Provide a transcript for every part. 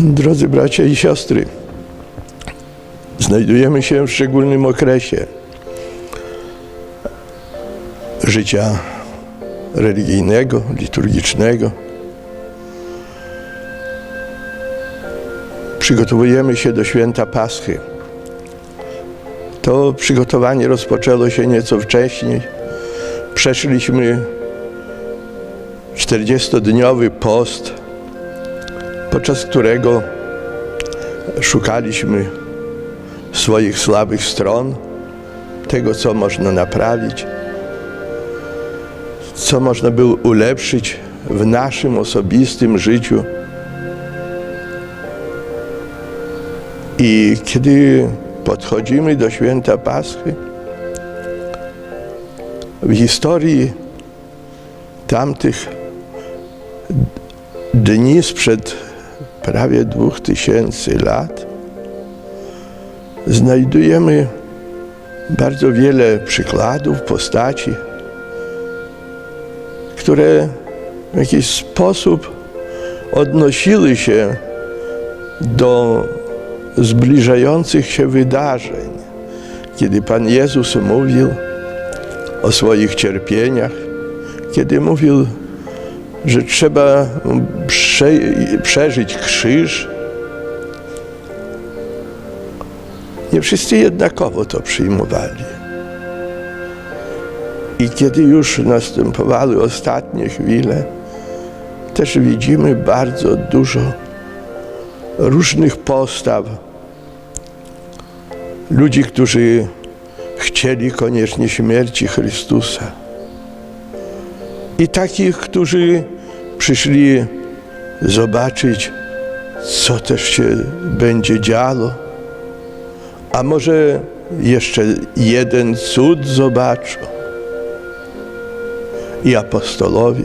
Drodzy bracia i siostry, znajdujemy się w szczególnym okresie życia religijnego, liturgicznego. Przygotowujemy się do święta Paschy. To przygotowanie rozpoczęło się nieco wcześniej. Przeszliśmy 40-dniowy post, podczas którego szukaliśmy swoich słabych stron, tego, co można naprawić, co można było ulepszyć w naszym osobistym życiu. I kiedy podchodzimy do święta Paschy, w historii tamtych dni sprzed prawie dwóch tysięcy lat znajdujemy bardzo wiele przykładów, postaci, które w jakiś sposób odnosiły się do zbliżających się wydarzeń, kiedy Pan Jezus mówił o swoich cierpieniach, kiedy mówił, że trzeba prze, przeżyć krzyż. Nie wszyscy jednakowo to przyjmowali. I kiedy już następowały ostatnie chwile, też widzimy bardzo dużo różnych postaw. Ludzi, którzy chcieli koniecznie śmierci Chrystusa. I takich, którzy przyszli zobaczyć, co też się będzie działo. A może jeszcze jeden cud zobaczą. I apostolowie.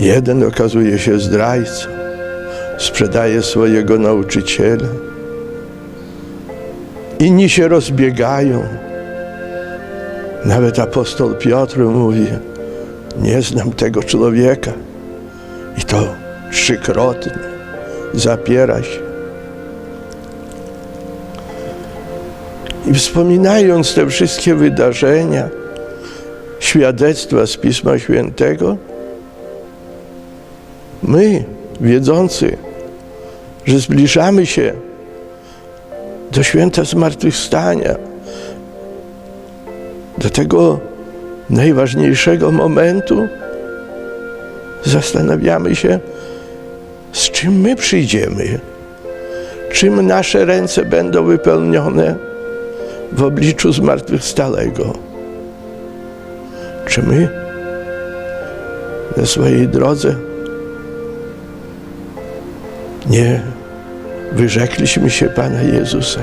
Jeden okazuje się zdrajcą, sprzedaje swojego nauczyciela. Inni się rozbiegają. Nawet apostoł Piotr mówi, nie znam tego człowieka. I to trzykrotnie zapiera się. I wspominając te wszystkie wydarzenia, świadectwa z Pisma Świętego, my, wiedzący, że zbliżamy się do święta zmartwychwstania, do tego najważniejszego momentu, zastanawiamy się, z czym my przyjdziemy, czym nasze ręce będą wypełnione w obliczu zmartwychwstałego. Czy my na swojej drodze nie wyrzekliśmy się Pana Jezusa?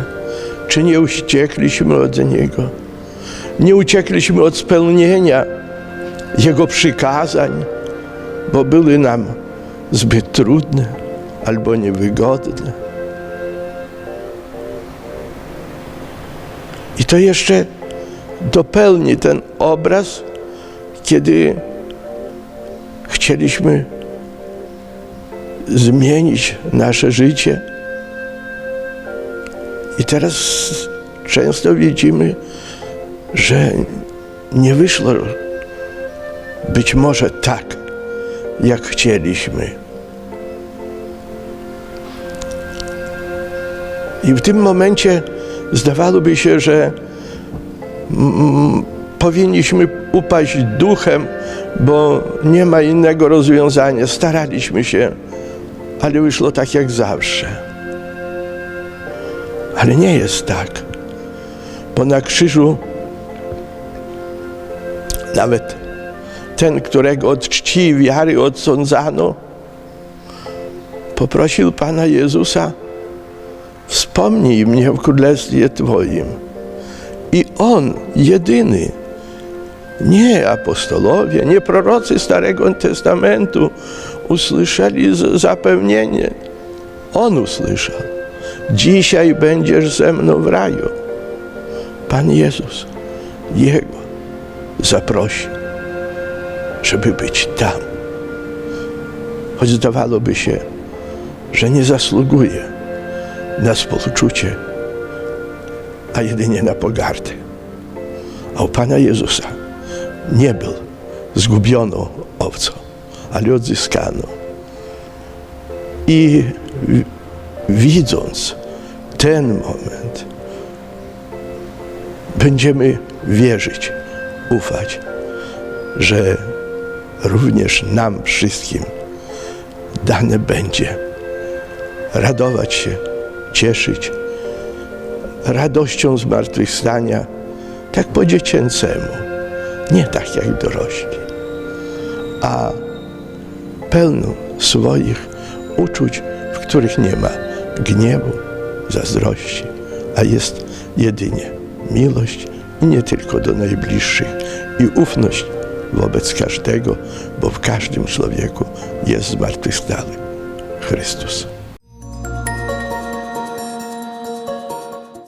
Czy nie uciekliśmy od Niego? Nie uciekliśmy od spełnienia Jego przykazań, bo były nam zbyt trudne albo niewygodne. I to jeszcze dopełni ten obraz, kiedy chcieliśmy zmienić nasze życie. I teraz często widzimy, że nie wyszło być może tak, jak chcieliśmy. I w tym momencie zdawałoby się, że powinniśmy upaść duchem, bo nie ma innego rozwiązania. Staraliśmy się, ale wyszło tak jak zawsze. Ale nie jest tak, bo na krzyżu nawet ten, którego od czci i wiary odsądzano, poprosił Pana Jezusa, wspomnij mnie w Królestwie Twoim. I On jedyny, nie apostolowie, nie prorocy Starego Testamentu usłyszeli zapewnienie. On usłyszał. Dzisiaj będziesz ze mną w raju. Pan Jezus Jego zaprosił, żeby być tam. Choć zdawałoby się, że nie zasługuje na współczucie, a jedynie na pogardę. A u Pana Jezusa nie był zgubioną owcą, ale odzyskaną. I widząc ten moment, będziemy wierzyć, ufać, że również nam wszystkim dane będzie radować się, cieszyć radością zmartwychwstania, tak po dziecięcemu, nie tak jak dorośli, a pełną swoich uczuć, w których nie ma gniewu, zazdrości, a jest jedynie miłość i nie tylko do najbliższych i ufność wobec każdego, bo w każdym człowieku jest zmartwychwstały Chrystus.